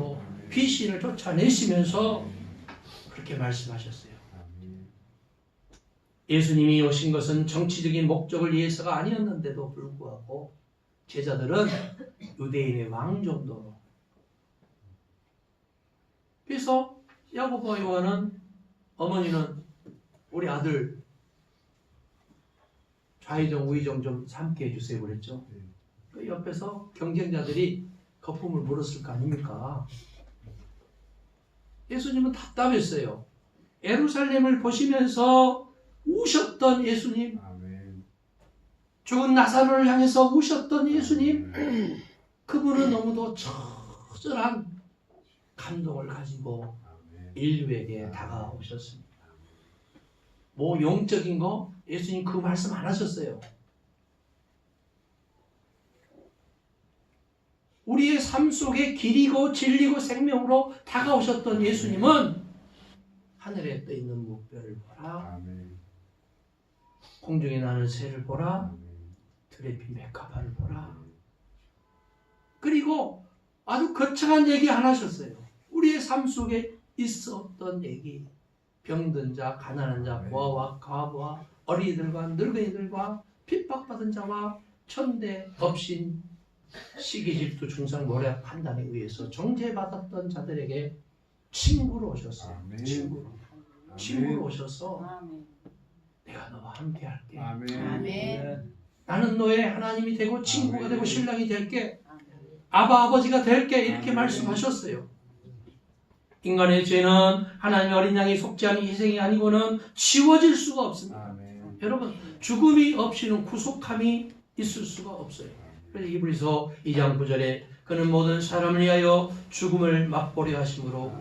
하시고 귀신을 쫓아내시면서 그렇게 말씀하셨어요. 예수님이 오신 것은 정치적인 목적을 위해서가 아니었는데도 불구하고 제자들은 유대인의 왕 정도로 그래서 야고보와 요한은 어머니는 우리 아들 좌의정 우의정 좀 삼게 해주세요 그랬죠. 네. 그 옆에서 경쟁자들이 거품을 물었을 거 아닙니까? 예수님은 답답했어요. 예루살렘을 보시면서 우셨던 예수님, 아멘. 죽은 나사로를 향해서 우셨던 예수님, 그분은 너무도 처절한 감동을 가지고 아멘. 인류에게 다가오셨습니다. 뭐 영적인 거 예수님 그 말씀 안 하셨어요. 우리의 삶 속에 길이고 진리고 생명으로 다가오셨던 예수님은 하늘에 떠 있는 무뼈를 보라, 아멘. 공중에 나는 새를 보라, 아멘. 들에 핀 백합화를 보라. 그리고 아주 거창한 얘기 안 하셨어요. 우리의 삶 속에 있었던 얘기. 병든 자, 가난한 자, 부하와 과부와 어린이들과 늙은이들과 핍박받은 자와 천대, 법신, 시기질투, 중상, 모략 판단에 의해서 정죄받았던 자들에게 친구로 오셨어요. 아멘. 친구로. 아멘. 친구로 오셔서 아멘. 내가 너와 함께 할게. 아멘. 아멘. 나는 너의 하나님이 되고 친구가 아멘. 되고 신랑이 될게. 아바 아버지가 될게 이렇게 아멘. 말씀하셨어요. 인간의 죄는 하나님의 어린 양이 속지 않은 희생이 아니고는 지워질 수가 없습니다. 아멘. 여러분 죽음이 없이는 구속함이 있을 수가 없어요. 그래서 이브리서 2장 9절에 그는 모든 사람을 위하여 죽음을 맛보려 하심으로.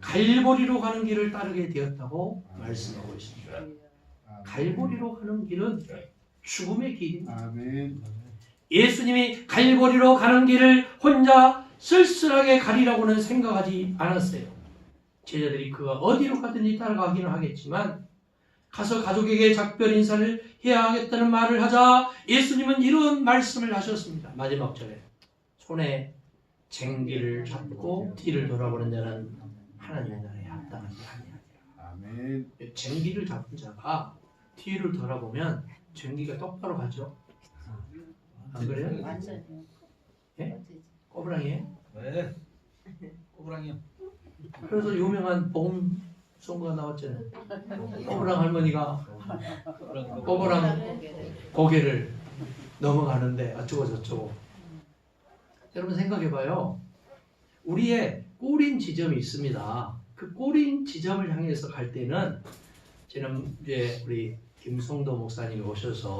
갈보리로 가는 길을 따르게 되었다고 말씀하고 있습니다. 아멘. 갈보리로 가는 길은 죽음의 길입니다. 아멘. 예수님이 갈보리로 가는 길을 혼자 쓸쓸하게 가리라고는 생각하지 않았어요. 제자들이 그가 어디로 가든지 따라가기는 하겠지만 가서 가족에게 작별 인사를 해야 하겠다는 말을 하자 예수님은 이런 말씀을 하셨습니다. 마지막 절에 손에 쟁기를 잡고 뒤를 돌아보는 자는 하나님의 나라에 아니하리라. 아멘. 쟁기를 잡은 자가 뒤를 돌아보면 쟁기가 똑바로 가죠. 안 그래요? 완전히. 예? 꼬부랑이에요? 네. 꼬부랑이요. 그래서 유명한 보험 송가 나왔잖아요. 꼬부랑 할머니가 꼬부랑. 고개를 넘어가는데 어쩌고 저쩌고. 여러분 생각해봐요. 우리의 꼬린 지점이 있습니다. 그 꼬린 지점을 향해서 갈 때는 저는 이제 우리 김성도 목사님이 오셔서